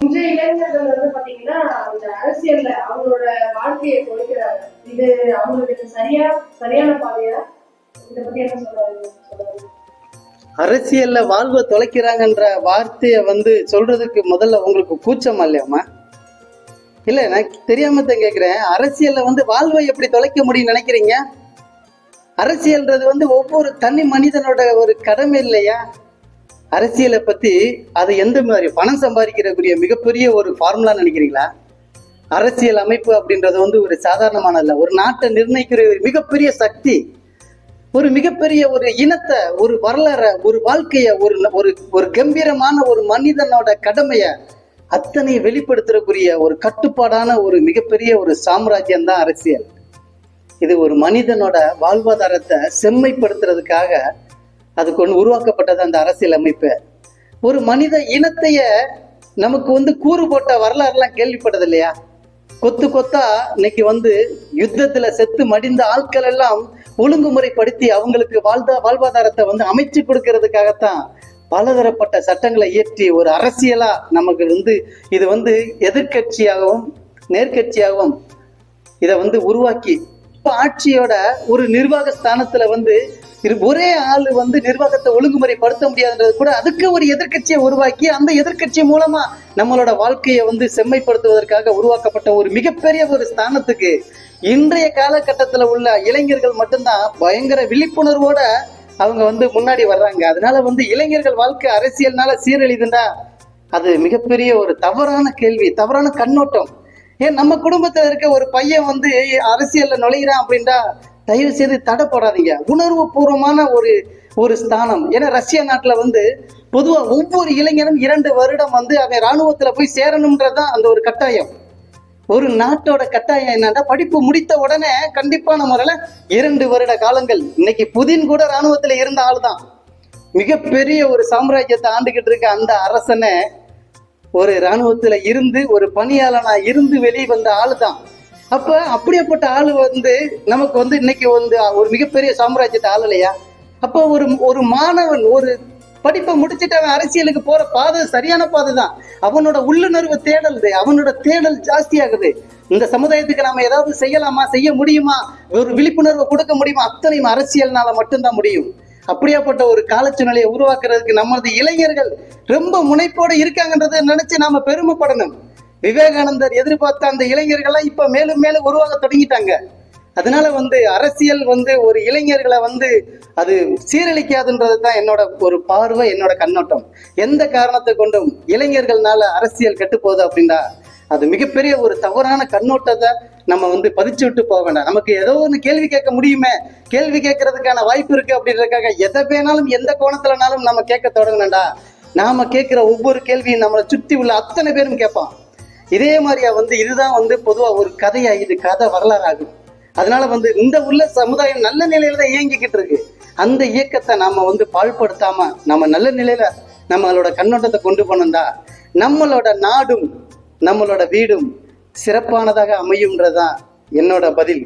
இன்றைய இளைஞர்கள் வந்து பாத்தீங்கன்னா அந்த அரசியல்ல அவங்களோட வாழ்க்கையை கொடுக்கிறாங்க இது அவங்களுக்கு சரியா சரியான பாதையா? இதை பத்தி என்ன சொல்றாங்க சொல்லுங்க அரசியல்ல வாழ்வை தொலைக்கிறாங்கன்ற வார்த்தையை வந்து சொல்றதுக்கு முதல்ல உங்களுக்கு கூச்சமா இல்லையாம்மா? இல்ல நான் தெரியாம தான் கேக்குறேன். அரசியல்ல வந்து வாழ்வை எப்படி தொலைக்க முடியும்னு நினைக்கிறீங்க? அரசியல்ன்றது வந்து ஒவ்வொரு தனி மனிதனோட ஒரு கடமை இல்லையா? அரசியலை பத்தி அதை எந்த மாதிரி பணம் சம்பாதிக்கிறக்கூடிய மிகப்பெரிய ஒரு ஃபார்முலா நினைக்கிறீங்களா? அரசியல் அமைப்பு அப்படின்றது வந்து ஒரு சாதாரணமானது ஒரு நாட்டை நிர்ணயிக்கிற ஒரு மிகப்பெரிய சக்தி ஒரு மிகப்பெரிய ஒரு இனத்தை ஒரு வரலாற ஒரு வாழ்க்கைய ஒரு ஒரு ஒரு கம்பீரமான ஒரு மனிதனோட கடமைய அத்தனை வெளிப்படுத்துறக்கூடிய ஒரு கட்டுப்பாடான ஒரு மிகப்பெரிய ஒரு சாம்ராஜ்யம் தான் அரசியல். இது ஒரு மனிதனோட வாழ்வாதாரத்தை செம்மைப்படுத்துறதுக்காக அதுக்கு ஒன்று உருவாக்கப்பட்டது அந்த அரசியல் அமைப்பு. ஒரு மனித இனத்தைய நமக்கு வந்து கூறு போட்ட வரலாறுலாம் கேள்விப்பட்டது இல்லையா? கொத்து கொத்தா இன்னைக்கு வந்து யுத்தத்துல செத்து மடிந்த ஆட்கள் எல்லாம் ஒழுங்குமுறைப்படுத்தி அவங்களுக்கு வாழ்தா வாழ்வாதாரத்தை வந்து அமைச்சு கொடுக்கறதுக்காகத்தான் பலதரப்பட்ட சட்டங்களை இயற்றி ஒரு அரசியலா நமக்கு வந்து இது வந்து எதிர்க்கட்சியாகவும் நேர்கட்சியாகவும் இதை வந்து உருவாக்கி இப்ப ஆட்சியோட ஒரு நிர்வாக ஸ்தானத்துல வந்து ஒரே ஆள் வந்து நிர்வாகத்தை ஒழுங்குமுறைப்படுத்த முடியாதுன்றது கூட அதுக்கு ஒரு எதிர்க்கட்சியை உருவாக்கி அந்த எதிர்கட்சி மூலமா நம்மளோட வாழ்க்கையை வந்து செம்மைப்படுத்துவதற்காக உருவாக்கப்பட்ட ஒரு மிகப்பெரிய ஒரு ஸ்தானத்துக்கு இன்றைய காலகட்டத்துல உள்ள இளைஞர்கள் மட்டும்தான் பயங்கர விழிப்புணர்வோட அவங்க வந்து முன்னாடி வர்றாங்க. அதனால வந்து இளைஞர்கள் வாழ்க்கை அரசியல்னால சீரழிதுண்டா? அது மிகப்பெரிய ஒரு தவறான கேள்வி தவறான கண்ணோட்டம். ஏன் நம்ம குடும்பத்துல இருக்க ஒரு பையன் வந்து அரசியல்ல நுழையிறான் அப்படின்டா தயவு செய்து தடை போடாதீங்க. உணர்வு பூர்வமான ஒரு ஒரு ஸ்தானம். ஏன்னா ரஷ்யா நாட்டில் வந்து பொதுவாக ஒவ்வொரு இளைஞனும் இரண்டு வருடம் வந்து அவன் இராணுவத்தில் போய் சேரணுன்றதான் அந்த ஒரு கட்டாயம். ஒரு நாட்டோட கட்டாயம் என்னன்னா படிப்பு முடித்த உடனே கண்டிப்பான முறையில் இரண்டு வருட காலங்கள். இன்னைக்கு புதின் கூட இராணுவத்தில் இருந்த ஆள் தான் மிகப்பெரிய ஒரு சாம்ராஜ்யத்தை ஆண்டுகிட்டு இருக்க அந்த அரசனை ஒரு இராணுவத்தில் இருந்து ஒரு பணியாளனாக இருந்து வெளியே வந்த ஆள் தான் அப்ப அப்படியேப்பட்ட ஆளு வந்து நமக்கு வந்து இன்னைக்கு வந்து ஒரு மிகப்பெரிய சாம்ராஜ்யத்தை ஆளலையா? அப்போ ஒரு ஒரு மாணவன் ஒரு படிப்பை முடிச்சுட்டு அவன் அரசியலுக்கு போற பாதை சரியான பாதை தான். அவனோட உள்ளுணர்வு தேடல் அவனோட தேடல் ஜாஸ்தியாகுது. இந்த சமுதாயத்துக்கு நாம ஏதாவது செய்யலாமா? செய்ய முடியுமா? ஒரு விழிப்புணர்வு கொடுக்க முடியுமா? அத்தனையும் அரசியல்னால மட்டும்தான் முடியும். அப்படியாப்பட்ட ஒரு காலச்சூழ்நிலையை உருவாக்குறதுக்கு நமது இளைஞர்கள் ரொம்ப முனைப்போடு இருக்காங்கன்றதை நினைச்சு நாம பெருமைப்படணும். விவேகானந்தர் எதிர்பார்த்த அந்த இளைஞர்கள்லாம் இப்ப மேலும் மேலும் உருவாக தொடங்கிட்டாங்க. அதனால வந்து அரசியல் வந்து ஒரு இளைஞர்களை வந்து அது சீரழிக்காதுன்றது தான் என்னோட ஒரு பார்வை என்னோட கண்ணோட்டம். எந்த காரணத்தை கொண்டும் இளைஞர்கள்னால அரசியல் கெட்டு போகுது அப்படின்னா அது மிகப்பெரிய ஒரு தவறான கண்ணோட்டத்தை நம்ம வந்து பதிச்சு விட்டு போக வேண்டாம். நமக்கு ஏதோ ஒன்று கேள்வி கேட்க முடியுமே கேள்வி கேட்கறதுக்கான வாய்ப்பு இருக்கு அப்படின்றதுக்காக எதை வேணாலும் எந்த கோணத்துலனாலும் நம்ம கேட்க தொடங்கணும்டா. நாம கேட்கிற ஒவ்வொரு கேள்வியும் நம்மளை சுற்றி உள்ள அத்தனை பேரும் கேட்பான். இதே மாதிரியா வந்து இதுதான் வந்து பொதுவா ஒரு கதையா இது கதை வரலாறு ஆகும் அதனால வந்து இந்த உள்ள சமுதாயம் நல்ல நிலையில தான் இயங்கிக்கிட்டு இருக்கு. அந்த இயக்கத்தை நாம வந்து பாழ்படுத்தாம நம்ம நல்ல நிலையில நம்மளோட கண்ணோட்டத்தை கொண்டு போனோம்டா நம்மளோட நாடும் நம்மளோட வீடும் சிறப்பானதாக அமையும்ன்றதான் என்னோட பதில்.